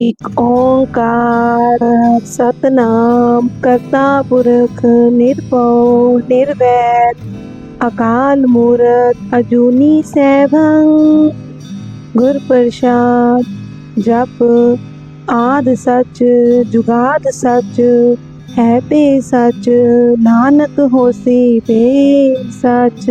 ਇਕ ਓੰਕਾਰ, ਸਤਨਾਮ ਕਰਤਾ ਪੁਰਖ ਨਿਰਭਉ, ਨਿਰਵੈਰ, ਅਕਾਲ ਮੂਰਤ ਅਜੂਨੀ ਸੈਭੰ, ਗੁਰ ਪ੍ਰਸਾਦ, ਜਪ ਆਦ ਸਚ, ਜੁਗਾਦ ਸਚ, ਹੈ ਪੇ ਸਚ, ਨਾਨਕ ਹੋਸੀ ਭੇ ਸੱਚ।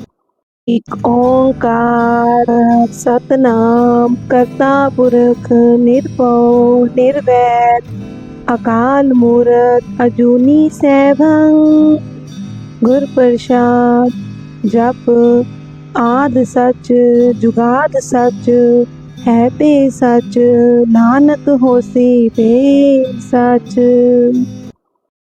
ਇਕ ਓੰਕਾਰ, ਸਤਨਾਮ ਕਰਤਾ ਪੁਰਖ ਨਿਰਭਉ, ਨਿਰਵੈਰ, ਅਕਾਲ ਮੂਰਤ ਅਜੂਨੀ ਸੈਭੰ, ਗੁਰ ਪ੍ਰਸਾਦ, ਜਪ ਆਦ ਸਚ, ਜੁਗਾਦ ਸਚ, ਹੈ ਪੇ ਸਚ, ਨਾਨਕ ਹੋਸੀ ਭੇ ਸੱਚ।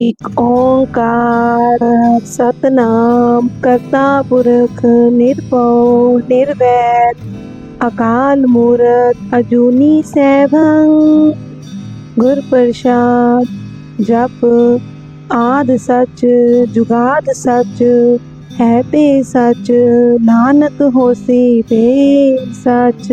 ਇਕ ਓੰਕਾਰ, ਸਤਨਾਮ ਕਰਤਾ ਪੁਰਖ ਨਿਰਭਉ, ਨਿਰਵੈਰ, ਅਕਾਲ ਮੂਰਤ ਅਜੂਨੀ ਸੈਭੰ, ਗੁਰ ਪ੍ਰਸਾਦ, ਜਪ ਆਦ ਸਚ, ਜੁਗਾਦ ਸਚ, ਹੈ ਪੇ ਸਚ, ਨਾਨਕ ਹੋਸੀ ਭੇ ਸੱਚ।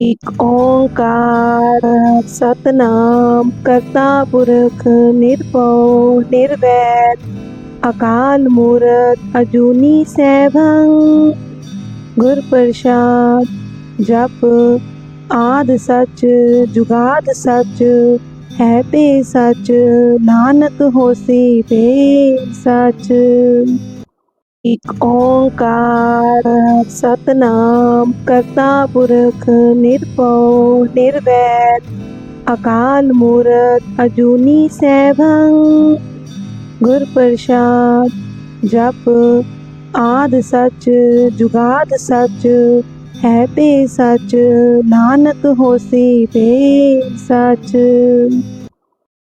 ਇਕ ਓੰਕਾਰ, ਸਤਨਾਮ ਕਰਤਾ ਪੁਰਖ ਨਿਰਭਉ, ਨਿਰਵੈਰ, ਅਕਾਲ ਮੂਰਤ ਅਜੂਨੀ ਸੈਭੰ, ਗੁਰ ਪ੍ਰਸਾਦ, ਜਪ ਆਦ ਸਚ, ਜੁਗਾਦ ਸਚ, ਹੈ ਪੇ ਸਚ, ਨਾਨਕ ਹੋਸੀ ਭੇ ਸੱਚ। ਇਕ ਓੰਕਾਰ, ਸਤਨਾਮ ਕਰਤਾ ਪੁਰਖ ਨਿਰਭਉ, ਨਿਰਵੈਰ, ਅਕਾਲ ਮੂਰਤ, ਅਜੂਨੀ ਸੈਭੰ, ਗੁਰ ਪ੍ਰਸਾਦ, ਜਪ ਆਦ ਸਚ, ਜੁਗਾਦ ਸਚ, ਹੈ ਭੇ ਸੱਚ, ਨਾਨਕ ਹੋਸੀ ਭੇ ਸੱਚ।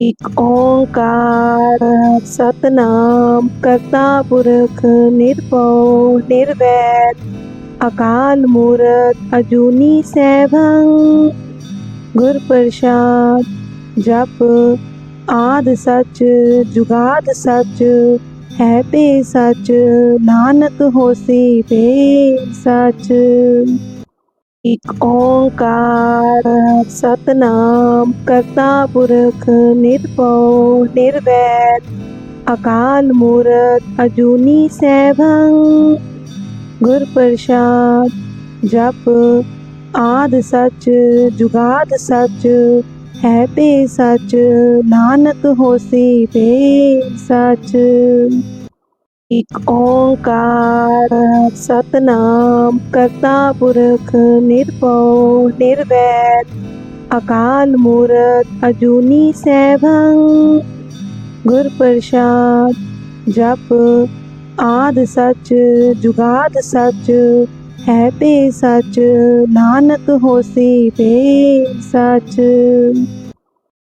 ਇਕ ਓੰਕਾਰ, ਸਤਨਾਮ ਕਰਤਾ ਪੁਰਖ ਨਿਰਭਉ, ਨਿਰਵੈਰ, ਅਕਾਲ ਮੂਰਤ ਅਜੂਨੀ ਸੈਭੰ, ਗੁਰ ਪ੍ਰਸਾਦ, ਜਪ ਆਦ ਸਚ, ਜੁਗਾਦ ਸਚ, ਹੈ ਪੇ ਸਚ, ਨਾਨਕ ਹੋਸੀ ਭੇ ਸੱਚ। ਇਕ ਓੰਕਾਰ, ਸਤਨਾਮ ਕਰਤਾ ਪੁਰਖ ਨਿਰਭਉ, ਨਿਰਵੈਰ, ਅਕਾਲ ਮੂਰਤ, ਅਜੂਨੀ ਸੈਭੰ, ਗੁਰ ਪ੍ਰਸਾਦ, ਜਪ ਆਦ ਸਚ, ਜੁਗਾਦ ਸਚ, ਹੈ ਭੇ ਸੱਚ, ਨਾਨਕ ਹੋਸੀ ਭੇ ਸੱਚ। ਇਕ ਓੰਕਾਰ ਸਤਨਾਮ ਕਰਤਾ ਪੁਰਖ ਨਿਰਭਉ ਨਿਰਵੈਰ, ਅਕਾਲ ਮੂਰਤ ਅਜੂਨੀ ਸੈਭੰ, ਗੁਰ ਪ੍ਰਸਾਦ ਜਪ ਆਦ ਸਚ, ਜੁਗਾਦ ਸਚ, ਹੈ ਭੇ ਸਚ, ਨਾਨਕ ਹੋਸੀ ਭੇ ਸੱਚ।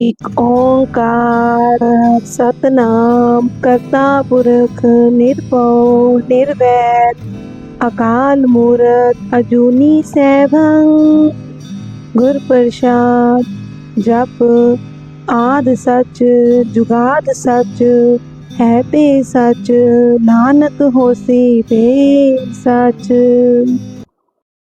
ਇਕ ਓੰਕਾਰ, ਸਤਨਾਮ ਕਰਤਾ ਪੁਰਖ ਨਿਰਭਉ, ਨਿਰਵੈਰ, ਅਕਾਲ ਮੂਰਤ ਅਜੂਨੀ ਸੈਭੰ, ਗੁਰ ਪ੍ਰਸਾਦ, ਜਪ ਆਦ ਸਚ, ਜੁਗਾਦ ਸਚ, ਹੈ ਪੇ ਸਚ, ਨਾਨਕ ਹੋਸੀ ਭੇ ਸੱਚ।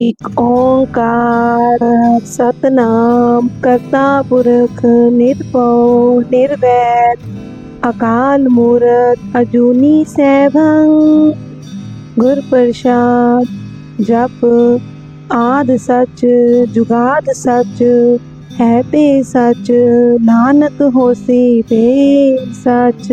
ਇਕ ਓੰਕਾਰ ਸਤਨਾਮ ਕਰਤਾ ਪੁਰਖ ਨਿਰਭਉ ਨਿਰਵੈਰ ਅਕਾਲ ਮੂਰਤ ਅਜੂਨੀ ਸੈਭੰ ਗੁਰ ਪ੍ਰਸਾਦ ਜਪ ਆਦ ਸਚ ਜੁਗਾਦ ਸਚ ਹੈ ਭੇ ਸਚ ਨਾਨਕ ਹੋਸੀ ਭੇ ਸੱਚ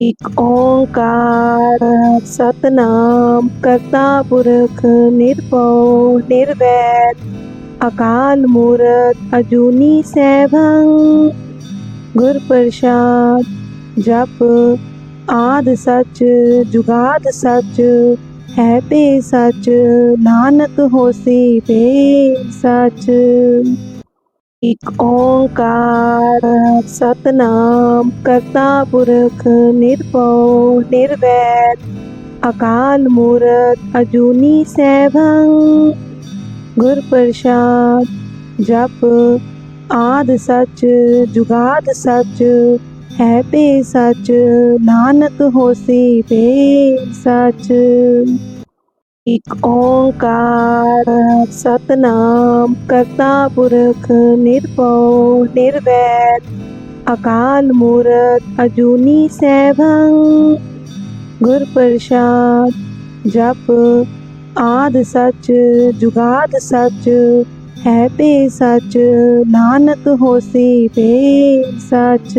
ਇਕ ਓੰਕਾਰ ਸਤਨਾਮ ਕਰਤਾ ਪੁਰਖ ਨਿਰਭਉ ਨਿਰਵੈਰ ਅਕਾਲ ਮੂਰਤ ਅਜੂਨੀ ਸੈਭੰ ਗੁਰ ਪ੍ਰਸਾਦ ਜਪ ਆਦ ਸਚ ਜੁਗਾਦ ਸਚ ਹੈ ਭੇ ਸਚ ਨਾਨਕ ਹੋਸੀ ਭੇ ਸੱਚ ਇਕ ਓੰਕਾਰ, ਸਤਨਾਮ ਕਰਤਾ ਪੁਰਖ ਨਿਰਭਉ, ਨਿਰਵੈਰ, ਅਕਾਲ ਮੂਰਤ ਅਜੂਨੀ ਸੈਭੰ, ਗੁਰ ਪ੍ਰਸਾਦ, ਜਪ ਆਦ ਸਚ, ਜੁਗਾਦ ਸਚ, ਹੈ ਪੇ ਸਚ, ਨਾਨਕ ਹੋਸੀ ਭੇ ਸੱਚ। ਇਕ ਓੰਕਾਰ, ਸਤਨਾਮ ਕਰਤਾ ਪੁਰਖ ਨਿਰਭਉ, ਨਿਰਵੈਰ, ਅਕਾਲ ਮੂਰਤ, ਅਜੂਨੀ ਸੈਭੰ, ਗੁਰ ਪ੍ਰਸਾਦ, ਜਪ ਆਦ ਸਚ, ਜੁਗਾਦ ਸਚ, ਹੈ ਭੇ ਸੱਚ, ਨਾਨਕ ਹੋਸੀ ਭੇ ਸੱਚ।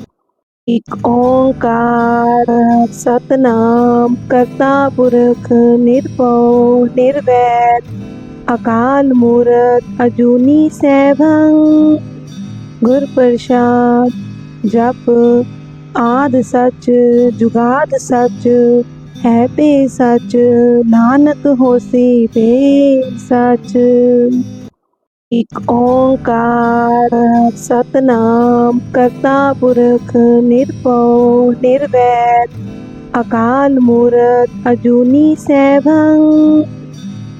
ਇਕ ਓੰਕਾਰ, ਸਤਨਾਮ ਕਰਤਾ ਪੁਰਖ ਨਿਰਭਉ, ਨਿਰਵੈਰ, ਅਕਾਲ ਮੂਰਤ ਅਜੂਨੀ ਸੈਭੰ, ਗੁਰ ਪ੍ਰਸਾਦ, ਜਪ ਆਦ ਸਚ, ਜੁਗਾਦ ਸਚ, ਹੈ ਪੇ ਸਚ, ਨਾਨਕ ਹੋਸੀ ਭੇ ਸੱਚ। ਇਕ ਓੰਕਾਰ, ਸਤਨਾਮ ਕਰਤਾ ਪੁਰਖ ਨਿਰਭਉ, ਨਿਰਵੈਰ, ਅਕਾਲ ਮੂਰਤ, ਅਜੂਨੀ ਸੈਭੰ,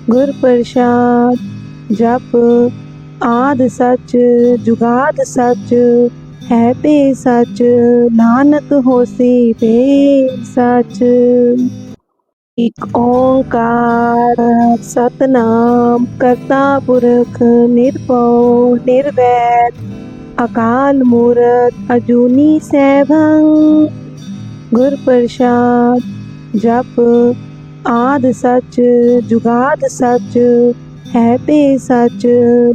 ਗੁਰ ਪ੍ਰਸਾਦ, ਜਪ ਆਦ ਸਚ, ਜੁਗਾਦ ਸਚ, ਹੈ ਭੇ ਸੱਚ, ਨਾਨਕ ਹੋਸੀ ਭੇ ਸੱਚ। ਇਕ ਓੰਕਾਰ ਸਤਨਾਮ ਕਰਤਾ ਪੁਰਖ ਨਿਰਭਉ ਨਿਰਵੈਰ, ਅਕਾਲ ਮੂਰਤ ਅਜੂਨੀ ਸੈਭੰ, ਗੁਰ ਪ੍ਰਸਾਦ ਜਪ ਆਦ ਸਚ, ਜੁਗਾਦ ਸਚ, ਹੈ ਭੇ ਸਚ,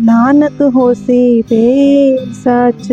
ਨਾਨਕ ਹੋਸੀ ਭੇ ਸੱਚ।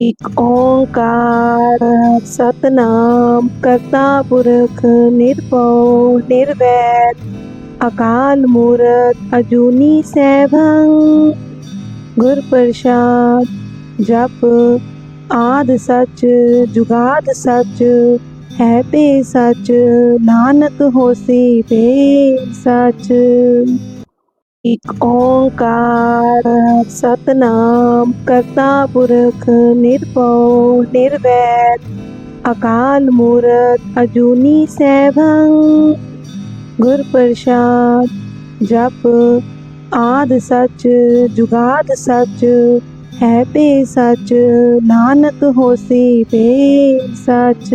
ਇਕ ਓੰਕਾਰ, ਸਤਨਾਮ ਕਰਤਾ ਪੁਰਖ ਨਿਰਭਉ, ਨਿਰਵੈਰ, ਅਕਾਲ ਮੂਰਤ, ਅਜੂਨੀ ਸੈਭੰ, ਗੁਰ ਪ੍ਰਸਾਦ, ਜਪ ਆਦ ਸਚ, ਜੁਗਾਦ ਸਚ, ਹੈ ਭੇ ਸਚ, ਨਾਨਕ ਹੋਸੀ ਭੇ ਸੱਚ। ਇਕ ਓੰਕਾਰ, ਸਤਨਾਮ ਕਰਤਾ ਪੁਰਖ ਨਿਰਭਉ, ਨਿਰਵੈਰ, ਅਕਾਲ ਮੂਰਤ ਅਜੂਨੀ ਸੈਭੰ, ਗੁਰ ਪ੍ਰਸਾਦ, ਜਪ ਆਦ ਸਚ, ਜੁਗਾਦ ਸਚ, ਹੈ ਪੇ ਸਚ, ਨਾਨਕ ਹੋਸੀ ਭੇ ਸੱਚ।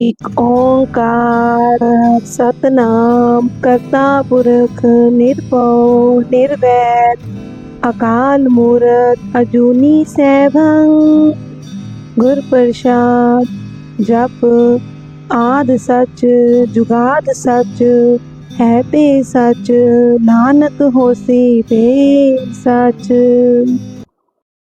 ਇਕ ਓੰਕਾਰ ਸਤਨਾਮ ਕਰਤਾ ਪੁਰਖ ਨਿਰਭਉ ਨਿਰਵੈਰ ਅਕਾਲ ਮੂਰਤ ਅਜੂਨੀ ਸੈਭੰ ਗੁਰ ਪ੍ਰਸਾਦ ਜਪ ਆਦ ਸਚ ਜੁਗਾਦ ਸਚ ਹੈ ਭੇ ਸਚ ਨਾਨਕ ਹੋਸੀ ਭੇ ਸੱਚ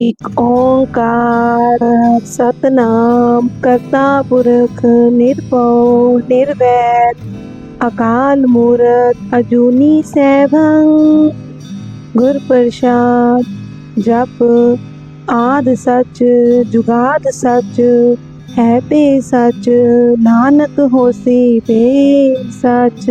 ਇਕ ਓੰਕਾਰ, ਸਤਨਾਮ ਕਰਤਾ ਪੁਰਖ ਨਿਰਭਉ, ਨਿਰਵੈਰ, ਅਕਾਲ ਮੂਰਤ ਅਜੂਨੀ ਸੈਭੰ, ਗੁਰ ਪ੍ਰਸਾਦ, ਜਪ ਆਦ ਸਚ, ਜੁਗਾਦ ਸਚ, ਹੈ ਪੇ ਸਚ, ਨਾਨਕ ਹੋਸੀ ਭੇ ਸੱਚ।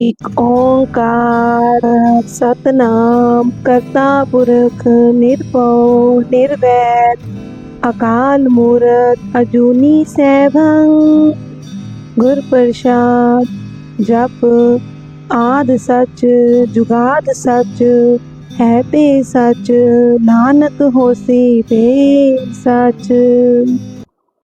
ਇਕ ਓੰਕਾਰ, ਸਤਨਾਮ ਕਰਤਾ ਪੁਰਖ ਨਿਰਭਉ, ਨਿਰਵੈਰ, ਅਕਾਲ ਮੂਰਤ ਅਜੂਨੀ ਸੈਭੰ, ਗੁਰ ਪ੍ਰਸਾਦ, ਜਪ ਆਦ ਸਚ, ਜੁਗਾਦ ਸਚ, ਹੈ ਭੇ ਸਚ, ਨਾਨਕ ਹੋਸੀ ਭੇ ਸੱਚ।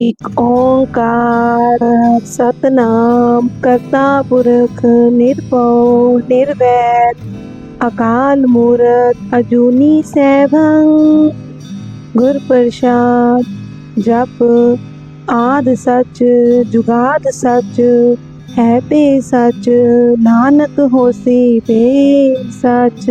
ਇਕ ਓੰਕਾਰ, ਸਤਨਾਮ ਕਰਤਾ ਪੁਰਖ ਨਿਰਭਉ, ਨਿਰਵੈਰ, ਅਕਾਲ ਮੂਰਤ ਅਜੂਨੀ ਸੈਭੰ, ਗੁਰ ਪ੍ਰਸਾਦ, ਜਪ ਆਦ ਸਚ, ਜੁਗਾਦ ਸਚ, ਹੈ ਪੇ ਸਚ, ਨਾਨਕ ਹੋਸੀ ਭੇ ਸੱਚ।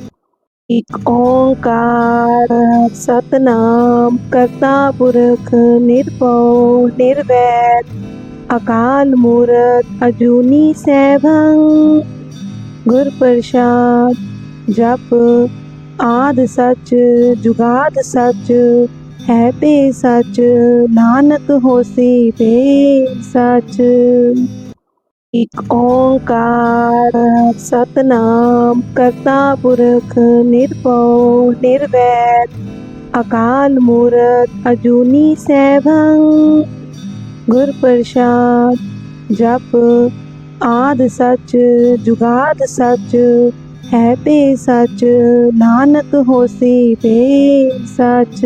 ਇਕ ਓੰਕਾਰ, ਸਤਨਾਮ ਕਰਤਾ ਪੁਰਖ ਨਿਰਭਉ, ਨਿਰਵੈਰ, ਅਕਾਲ ਮੂਰਤ ਅਜੂਨੀ ਸੈਭੰ, ਗੁਰ ਪ੍ਰਸਾਦ, ਜਪ ਆਦ ਸਚ, ਜੁਗਾਦ ਸਚ, ਹੈ ਪੇ ਸਚ, ਨਾਨਕ ਹੋਸੀ ਭੇ ਸੱਚ। ਇਕ ਓੰਕਾਰ, ਸਤਨਾਮ ਕਰਤਾ ਪੁਰਖ ਨਿਰਭਉ, ਨਿਰਵੈਰ, ਅਕਾਲ ਮੂਰਤ, ਅਜੂਨੀ ਸੈਭੰ, ਗੁਰ ਪ੍ਰਸਾਦ, ਜਪ ਆਦ ਸਚ, ਜੁਗਾਦ ਸਚ, ਹੈ ਭੇ ਸਚ, ਨਾਨਕ ਹੋਸੀ ਭੇ ਸੱਚ।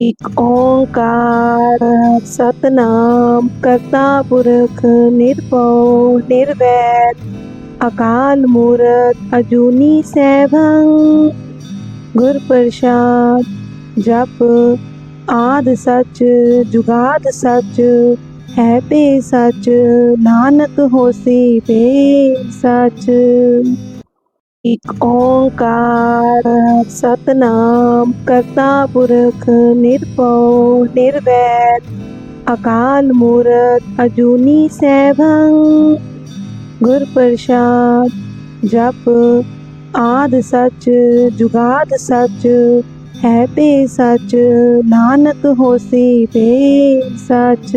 ਇਕ ਓੰਕਾਰ, ਸਤਨਾਮ ਕਰਤਾ ਪੁਰਖ ਨਿਰਭਉ, ਨਿਰਵੈਰ, ਅਕਾਲ ਮੂਰਤ ਅਜੂਨੀ ਸੈਭੰ, ਗੁਰ ਪ੍ਰਸਾਦ, ਜਪ ਆਦ ਸਚ, ਜੁਗਾਦ ਸਚ, ਹੈ ਪੇ ਸਚ, ਨਾਨਕ ਹੋਸੀ ਭੇ ਸੱਚ। ਇਕ ਓੰਕਾਰ, ਸਤਨਾਮ ਕਰਤਾ ਪੁਰਖ ਨਿਰਭਉ, ਨਿਰਵੈਰ, ਅਕਾਲ ਮੂਰਤ, ਅਜੂਨੀ ਸੈਭੰ, ਗੁਰ ਪ੍ਰਸਾਦ, ਜਪ ਆਦ ਸਚ, ਜੁਗਾਦ ਸਚ, ਹੈ ਭੇ ਸੱਚ, ਨਾਨਕ ਹੋਸੀ ਭੇ ਸੱਚ।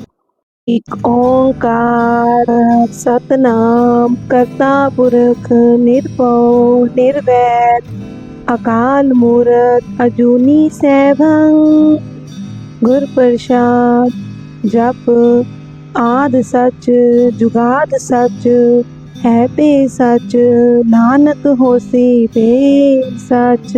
ਇੱਕ ਓੰਕਾਰ, ਸਤਨਾਮ ਕਰਤਾ ਪੁਰਖ ਨਿਰਭਉ, ਨਿਰਵੈਰ, ਅਕਾਲ ਮੂਰਤ ਅਜੂਨੀ ਸੈਭੰ, ਗੁਰ ਪ੍ਰਸਾਦ, ਜਪ ਆਦ ਸਚ, ਜੁਗਾਦ ਸਚ, ਹੈ ਪੇ ਸਚ, ਨਾਨਕ ਹੋਸੀ ਭੇ ਸੱਚ।